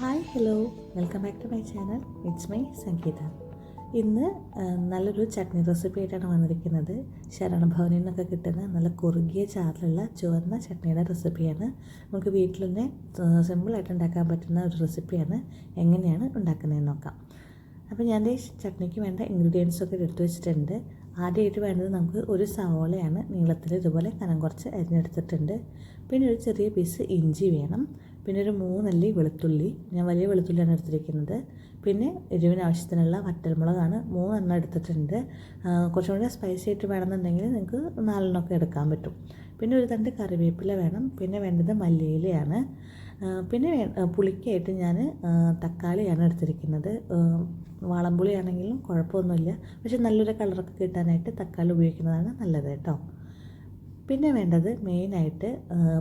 Hi hello welcome back to my channel it's my Sangeetha ഇന്ന് നല്ലൊരു chutney recipe ആയിട്ടാണ് വന്നിരിക്കുന്നത്. ശരണഭവനിൽ നിന്നൊക്കെ കിട്ടുന്ന നല്ല കുറുകിയ ചാറിലുള്ള ചുവന്ന ചട്നിയുടെ റെസിപ്പിയാണ്. നമുക്ക് വീട്ടിൽ തന്നെ സിമ്പിളായിട്ട് ഉണ്ടാക്കാൻ പറ്റുന്ന ഒരു റെസിപ്പിയാണ്. എങ്ങനെയാണ് ഉണ്ടാക്കുന്നതെന്ന് നോക്കാം. അപ്പോൾ ഞാൻ ചട്നിക്ക് വേണ്ട ഇൻഗ്രീഡിയൻസ് ഒക്കെ എടുത്തു വെച്ചിട്ടുണ്ട്. ആദ്യമായിട്ട് വേണ്ടത് നമുക്ക് ഒരു സവോളയാണ് നീളത്തിൽ ഇതുപോലെ കനം കുറച്ച് അരിഞ്ഞെടുത്തിട്ടുണ്ട്. പിന്നെ ഒരു ചെറിയ പീസ് ഇഞ്ചി വേണം. പിന്നെ ഒരു മൂന്നല്ലി വെളുത്തുള്ളി. ഞാൻ വലിയ വെളുത്തുള്ളിയാണ് എടുത്തിരിക്കുന്നത്. പിന്നെ എരിവിന് ആവശ്യത്തിനുള്ള വറ്റൽമുളകാണ് മൂന്നെണ്ണം എടുത്തിട്ടുണ്ട്. കുറച്ചും കൂടി സ്പൈസി ആയിട്ട് വേണമെന്നുണ്ടെങ്കിൽ നിങ്ങൾക്ക് നാലെണ്ണമൊക്കെ എടുക്കാൻ പറ്റും. പിന്നെ ഒരു തണ്ട് കറിവേപ്പില വേണം. പിന്നെ വേണ്ടത് മല്ലിയിലയാണ്. പിന്നെ പുളിക്കായിട്ട് ഞാൻ തക്കാളിയാണ് എടുത്തിരിക്കുന്നത്. വാളംപുളി ആണെങ്കിലും കുഴപ്പമൊന്നുമില്ല. പക്ഷെ നല്ലൊരു കളറൊക്കെ കിട്ടാനായിട്ട് തക്കാളി ഉപയോഗിക്കുന്നതാണ് നല്ലത് കേട്ടോ. പിന്നെ വേണ്ടത് മെയിനായിട്ട്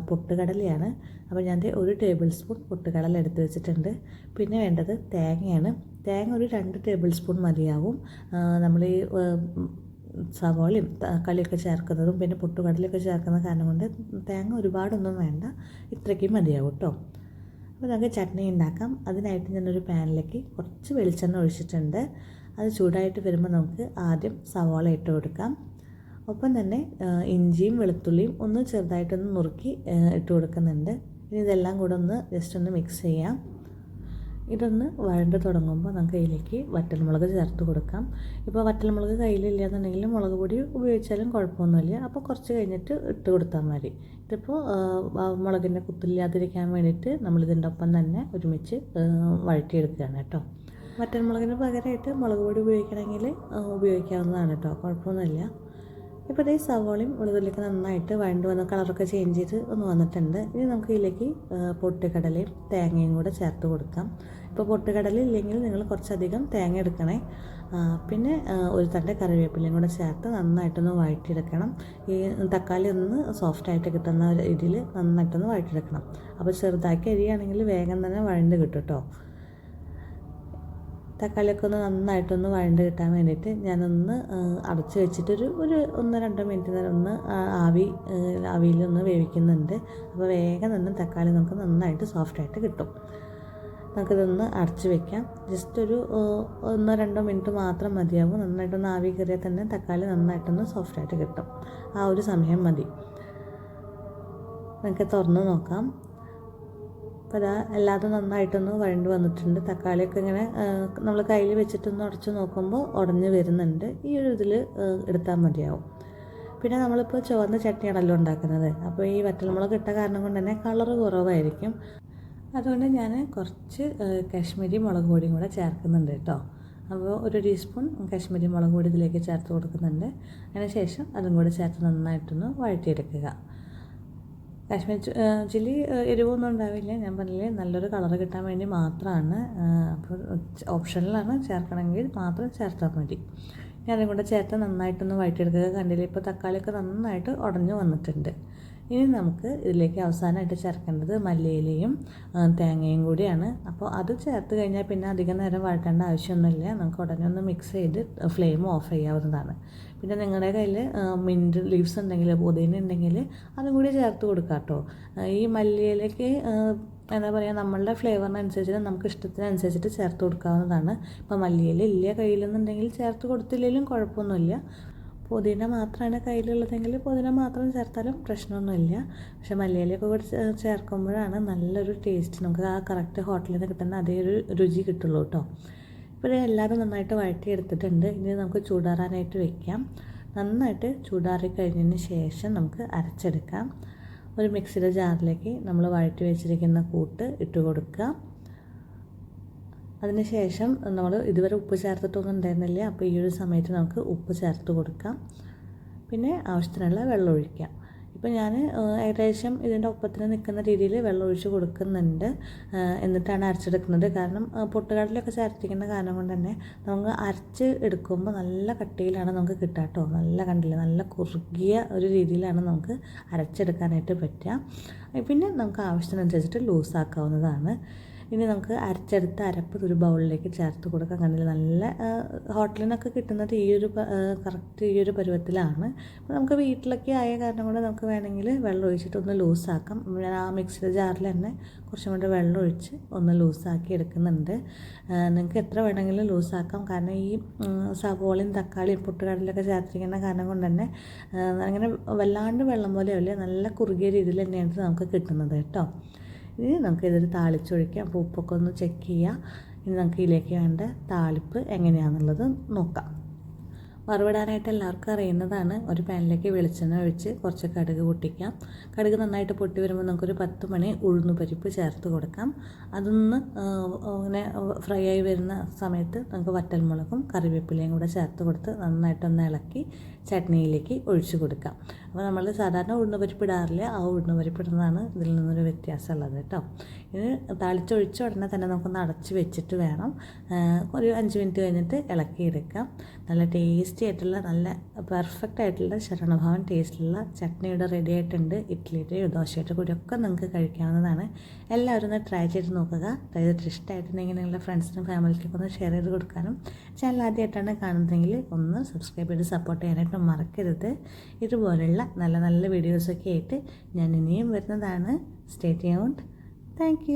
പൊട്ടുകടലയാണ്. അപ്പോൾ ഞാൻ ഒരു ടേബിൾ സ്പൂൺ പൊട്ടുകടല എടുത്ത് വെച്ചിട്ടുണ്ട്. പിന്നെ വേണ്ടത് തേങ്ങയാണ്. തേങ്ങ ഒരു രണ്ട് ടേബിൾ സ്പൂൺ മതിയാവും. നമ്മൾ ഈ സവോളയും തക്കാളിയൊക്കെ ചേർക്കുന്നതും പിന്നെ പൊട്ടുകടലൊക്കെ ചേർക്കുന്ന കാരണം കൊണ്ട് തേങ്ങ ഒരുപാടൊന്നും വേണ്ട. ഇത്രയ്ക്കും മതിയാവും കേട്ടോ. അപ്പോൾ നമുക്ക് ചട്നി ഉണ്ടാക്കാം. അതിനായിട്ട് ഞാനൊരു പാനിലേക്ക് കുറച്ച് വെളിച്ചെണ്ണ ഒഴിച്ചിട്ടുണ്ട്. അത് ചൂടായിട്ട് വരുമ്പോൾ നമുക്ക് ആദ്യം സവോള ഇട്ട് കൊടുക്കാം. ഒപ്പം തന്നെ ഇഞ്ചിയും വെളുത്തുള്ളിയും ഒന്ന് ചെറുതായിട്ടൊന്ന് നുറുക്കി ഇട്ട് കൊടുക്കുന്നുണ്ട്. ഇനി ഇതെല്ലാം കൂടെ ഒന്ന് ജസ്റ്റ് ഒന്ന് മിക്സ് ചെയ്യാം. ഇതൊന്ന് വഴണ്ട് തുടങ്ങുമ്പോൾ നമുക്ക് അതിലേക്ക് വറ്റൽമുളക് ചേർത്ത് കൊടുക്കാം. ഇപ്പോൾ വറ്റൽമുളക് കയ്യിലില്ല എന്നുണ്ടെങ്കിൽ മുളക് പൊടി ഉപയോഗിച്ചാലും കുഴപ്പമൊന്നുമില്ല. അപ്പോൾ കുറച്ച് കഴിഞ്ഞിട്ട് ഇട്ട് കൊടുത്താൽ മതി. ഇതിപ്പോൾ മുളകിന്റെ കുത്തില്ലാതിരിക്കാൻ വേണ്ടിയിട്ട് നമ്മളിതിന്റെ ഒപ്പം തന്നെ ഒരുമിച്ച് വഴറ്റിയെടുക്കുകയാണ് കേട്ടോ. വറ്റൽമുളകിന് പകരമായിട്ട് മുളക് പൊടി ഉപയോഗിക്കണമെങ്കിൽ ഉപയോഗിക്കാവുന്നതാണ് കേട്ടോ. കുഴപ്പമൊന്നുമില്ല. ഇപ്പോൾ ഇതേ സവോളയും ഉള്ളതിലേക്ക് നന്നായിട്ട് വഴണ്ട് വന്ന് കളറൊക്കെ ചേഞ്ച് ചെയ്ത് ഒന്ന് വന്നിട്ടുണ്ട്. ഇനി നമുക്ക് ഇതിലേക്ക് പൊട്ടുകടലയും തേങ്ങയും കൂടെ ചേർത്ത് കൊടുക്കാം. ഇപ്പോൾ പൊട്ടുകടല ഇല്ലെങ്കിൽ നിങ്ങൾ കുറച്ചധികം തേങ്ങ എടുക്കണേ. പിന്നെ ഒരു തണ്ട് കറിവേപ്പിലയും കൂടെ ചേർത്ത് നന്നായിട്ടൊന്ന് വഴറ്റിയെടുക്കണം. ഈ തക്കാളി ഒന്ന് സോഫ്റ്റായിട്ട് കിട്ടുന്ന രീതിയിൽ നന്നായിട്ടൊന്ന് വഴറ്റിയെടുക്കണം. അപ്പോൾ ചെറുതാക്കി അരിയാണെങ്കിൽ വേഗം തന്നെ വഴണ്ട് കിട്ടും കേട്ടോ തക്കാളിയൊക്കെ ഒന്ന് നന്നായിട്ടൊന്ന് വഴണ്ട് കിട്ടാൻ വേണ്ടിയിട്ട് ഞാനൊന്ന് അടച്ച് വെച്ചിട്ടൊരു ഒരു ഒന്ന് രണ്ട് മിനിറ്റ് നേരം ഒന്ന് ആവി ആവിയിലൊന്ന് വേവിക്കുന്നുണ്ട്. അപ്പോൾ വേഗം തന്നെ തക്കാളി നമുക്ക് നന്നായിട്ട് സോഫ്റ്റായിട്ട് കിട്ടും. നമുക്കിതൊന്ന് അടച്ച് വെക്കാം. ജസ്റ്റ് ഒരു ഒന്നോ രണ്ടോ മിനിറ്റ് മാത്രം മതിയാവും. നന്നായിട്ടൊന്ന് ആവി കയറിയാൽ തന്നെ തക്കാളി നന്നായിട്ടൊന്ന് സോഫ്റ്റായിട്ട് കിട്ടും. ആ ഒരു സമയം മതി. നമുക്ക് തുറന്ന് നോക്കാം. അപ്പോൾ അതാ എല്ലാതും നന്നായിട്ടൊന്ന് വഴണ്ട് വന്നിട്ടുണ്ട്. തക്കാളിയൊക്കെ ഇങ്ങനെ നമ്മൾ കയ്യിൽ വെച്ചിട്ടൊന്ന് ഉടച്ച് നോക്കുമ്പോൾ ഉടഞ്ഞ് വരുന്നുണ്ട്. ഈ ഒരു ഇതിൽ എടുത്താൽ മതിയാവും. പിന്നെ നമ്മളിപ്പോൾ ചുവന്ന ചട്നിയാണല്ലോ ഉണ്ടാക്കുന്നത്. അപ്പോൾ ഈ വറ്റൽമുളക് ഇട്ട കാരണം കൊണ്ട് തന്നെ കളറ് കുറവായിരിക്കും. അതുകൊണ്ട് ഞാൻ കുറച്ച് കാശ്മീരി മുളക് പൊടിയും കൂടെ ചേർക്കുന്നുണ്ട് കേട്ടോ. അപ്പോൾ ഒരു ടീസ്പൂൺ കാശ്മീരി മുളക് പൊടി ഇതിലേക്ക് ചേർത്ത് കൊടുക്കുന്നുണ്ട്. അതിന് ശേഷം അതും കൂടെ ചേർത്ത് നന്നായിട്ടൊന്ന് വഴറ്റിയെടുക്കുക. കാശ്മീർ ചില്ലി എരിവൊന്നും ഉണ്ടാവില്ല. ഞാൻ പറഞ്ഞില്ലേ നല്ലൊരു കളർ കിട്ടാൻ വേണ്ടി മാത്രമാണ് അപ്പോൾ ഓപ്ഷനിലാണ് ചേർക്കണമെങ്കിൽ മാത്രം ചേർത്താൽ മതി. അതും കൂടെ ചേർത്ത് നന്നായിട്ടൊന്ന് വഴറ്റിയെടുക്കുക. കണ്ടില്ലേ ഇപ്പോൾ തക്കാളിയൊക്കെ നന്നായിട്ട് ഉടഞ്ഞു വന്നിട്ടുണ്ട്. ഇനി നമുക്ക് ഇതിലേക്ക് അവസാനമായിട്ട് ചേർക്കേണ്ടത് മല്ലിയിലയും തേങ്ങയും കൂടിയാണ്. അപ്പോൾ അത് ചേർത്ത് കഴിഞ്ഞാൽ പിന്നെ അധികം നേരം വഴക്കേണ്ട ആവശ്യമൊന്നുമില്ല. നമുക്ക് ഉടനെ ഒന്ന് മിക്സ് ചെയ്ത് ഫ്ലെയിം ഓഫ് ചെയ്യാവുന്നതാണ്. പിന്നെ നിങ്ങളുടെ കയ്യിൽ മിന്റ് ലീവ്സ് ഉണ്ടെങ്കിൽ പുതിന ഉണ്ടെങ്കിൽ അതും കൂടി ചേർത്ത് കൊടുക്കാം കേട്ടോ. ഈ മല്ലിയിലേക്ക് എന്താ പറയുക നമ്മളുടെ ഫ്ലേവറിനനുസരിച്ച് നമുക്ക് ഇഷ്ടത്തിനനുസരിച്ചിട്ട് ചേർത്ത് കൊടുക്കാവുന്നതാണ്. ഇപ്പോൾ മല്ലിയില ഇല്ല കയ്യിലെന്നുണ്ടെങ്കിൽ ചേർത്ത് കൊടുത്തില്ലെങ്കിലും കുഴപ്പമൊന്നുമില്ല. പുതിന മാത്രമാണ് കയ്യിലുള്ളതെങ്കിൽ പുതിന മാത്രം ചേർത്താലും പ്രശ്നമൊന്നുമില്ല. പക്ഷെ മല്ലിയിലൊക്കെ കൂടി ചേർക്കുമ്പോഴാണ് നല്ലൊരു ടേസ്റ്റ് നമുക്ക് ആ കറക്റ്റ് ഹോട്ടലിൽ നിന്ന് കിട്ടുന്ന അതേ ഒരു രുചി കിട്ടുള്ളൂ കേട്ടോ ഇപ്പോൾ ഇത് എല്ലാവരും നന്നായിട്ട് വഴറ്റി എടുത്തിട്ടുണ്ട് ഇനി നമുക്ക് ചൂടാറാനായിട്ട് വെക്കാം. നന്നായിട്ട് ചൂടാറി കഴിഞ്ഞതിന് ശേഷം നമുക്ക് അരച്ചെടുക്കാം. ഒരു മിക്സിയുടെ ജാറിലേക്ക് നമ്മൾ വഴറ്റി വെച്ചിരിക്കുന്ന കൂട്ട് ഇട്ട് കൊടുക്കുക അതിനുശേഷം നമ്മൾ ഇതുവരെ ഉപ്പ് ചേർത്തിട്ടൊന്നും ഉണ്ടായിരുന്നില്ല. അപ്പോൾ ഈ ഒരു സമയത്ത് നമുക്ക് ഉപ്പ് ചേർത്ത് കൊടുക്കാം. പിന്നെ ആവശ്യത്തിനുള്ള വെള്ളം ഒഴിക്കാം. ഇപ്പോൾ ഞാൻ ഏകദേശം ഇതിന്റെ ഒപ്പത്തിന് നിൽക്കുന്ന രീതിയിൽ വെള്ളം ഒഴിച്ച് കൊടുക്കുന്നുണ്ട്. എന്നിട്ടാണ് അരച്ചെടുക്കുന്നത്. കാരണം പൊട്ടുകടലൊക്കെ ചേർത്തിരിക്കുന്ന കാരണം കൊണ്ട് തന്നെ നമുക്ക് അരച്ച് എടുക്കുമ്പോൾ നല്ല കട്ടിയിലാണ് നമുക്ക് കിട്ടാട്ടോ കേട്ടോ. നല്ല കണ്ടില്ല? നല്ല കുറുകിയ ഒരു രീതിയിലാണ് നമുക്ക് അരച്ചെടുക്കാനായിട്ട് പറ്റുക. പിന്നെ നമുക്ക് ആവശ്യത്തിനനുസരിച്ചിട്ട് ലൂസാക്കാവുന്നതാണ്. ഇനി നമുക്ക് അരച്ചെടുത്ത അരപ്പ് ഒരു ബൗളിലേക്ക് ചേർത്ത് കൊടുക്കാം. കണ്ടില്ല? നല്ല ഹോട്ടലിനൊക്കെ കിട്ടുന്നത് ഈ ഒരു കറക്റ്റ് ഈ ഒരു പരുവത്തിലാണ്. അപ്പോൾ നമുക്ക് വീട്ടിലൊക്കെ ആയ കാരണം കൊണ്ട് നമുക്ക് വേണമെങ്കിൽ വെള്ളം ഒഴിച്ചിട്ട് ഒന്ന് ലൂസാക്കാം. ഞാൻ ആ മിക്സിയുടെ ജാറിൽ തന്നെ കുറച്ചും കൂടി വെള്ളം ഒഴിച്ച് ഒന്ന് ലൂസാക്കി എടുക്കുന്നുണ്ട്. നിങ്ങൾക്ക് എത്ര വേണമെങ്കിലും ലൂസാക്കാം. കാരണം ഈ സവോളയും തക്കാളിയും പൊട്ടുകടലൊക്കെ ചേർത്തിരിക്കുന്ന കാരണം കൊണ്ട് തന്നെ അങ്ങനെ വല്ലാണ്ട് വെള്ളം പോലെ അല്ലേ നല്ല കുറുകിയ രീതിയിൽ തന്നെയാണ് നമുക്ക് കിട്ടുന്നത് കേട്ടോ. ഇനി നമുക്ക് ഇതൊരു താളിച്ചൊഴിക്കാം. അപ്പോൾ ഉപ്പൊക്കെ ഒന്ന് ചെക്ക് ചെയ്യാം. ഇനി നമുക്ക് ഇതിലേക്ക് വേണ്ട താളിപ്പ് എങ്ങനെയാണെന്നുള്ളത് നോക്കാം. വറവിടാനായിട്ട് എല്ലാവർക്കും അറിയുന്നതാണ്. ഒരു പാനിലേക്ക് വെളിച്ചെണ്ണ ഒഴിച്ച് കുറച്ച് കടുക് പൊട്ടിക്കാം. കടുക് നന്നായിട്ട് പൊട്ടി വരുമ്പോൾ നമുക്കൊരു പത്ത് മണി ഉഴുന്ന് പരിപ്പ് ചേർത്ത് കൊടുക്കാം. അതൊന്ന് അങ്ങനെ ഫ്രൈ ആയി വരുന്ന സമയത്ത് നമുക്ക് വറ്റൽമുളകും കറിവേപ്പിലയും കൂടെ ചേർത്ത് കൊടുത്ത് നന്നായിട്ടൊന്ന് ഇളക്കി ചട്നിയിലേക്ക് ഒഴിച്ചു കൊടുക്കാം. അപ്പോൾ നമ്മൾ സാധാരണ ഉഴുന്ന് പരിപ്പ് ഇടാറില്ല. ആ ഉഴുന്ന് പരിപ്പ് ഇടുന്നതാണ് ഇതിൽ നിന്നൊരു വ്യത്യാസമുള്ളത് കേട്ടോ. ഇത് തളിച്ചൊഴിച്ച ഉടനെ തന്നെ നമുക്കൊന്ന് അടച്ച് വെച്ചിട്ട് വേണം. ഒരു അഞ്ച് മിനിറ്റ് കഴിഞ്ഞിട്ട് ഇളക്കിയെടുക്കാം. നല്ല ടേസ്റ്റി ആയിട്ടുള്ള നല്ല പെർഫെക്റ്റ് ആയിട്ടുള്ള ശരണഭവൻ ടേസ്റ്റിലുള്ള ചട്നിയുടെ റെഡി ആയിട്ടുണ്ട്. ഇഡ്ഡലിയുടെയോ ദോശയുടെ കൂടെ ഒക്കെ നിങ്ങൾക്ക് കഴിക്കാവുന്നതാണ്. എല്ലാവരും ഒന്ന് ട്രൈ ചെയ്ത് നോക്കുക. അതായത് ഇഷ്ടമായിട്ടുണ്ടെങ്കിൽ നിങ്ങളുടെ ഫ്രണ്ട്സിനും ഫാമിലിക്കൊക്കെ ഒന്ന് ഷെയർ ചെയ്ത് കൊടുക്കാനും. ചാനൽ ആദ്യമായിട്ടാണ് കാണുന്നതെങ്കിൽ ഒന്ന് സബ്സ്ക്രൈബ് ചെയ്ത് സപ്പോർട്ട് ചെയ്യാനായിട്ട് മറക്കരുത്. ഇതുപോലുള്ള നല്ല നല്ല വീഡിയോസൊക്കെ ആയിട്ട് ഞാൻ ഇനിയും വരുന്നതാണ്. Stay tuned thank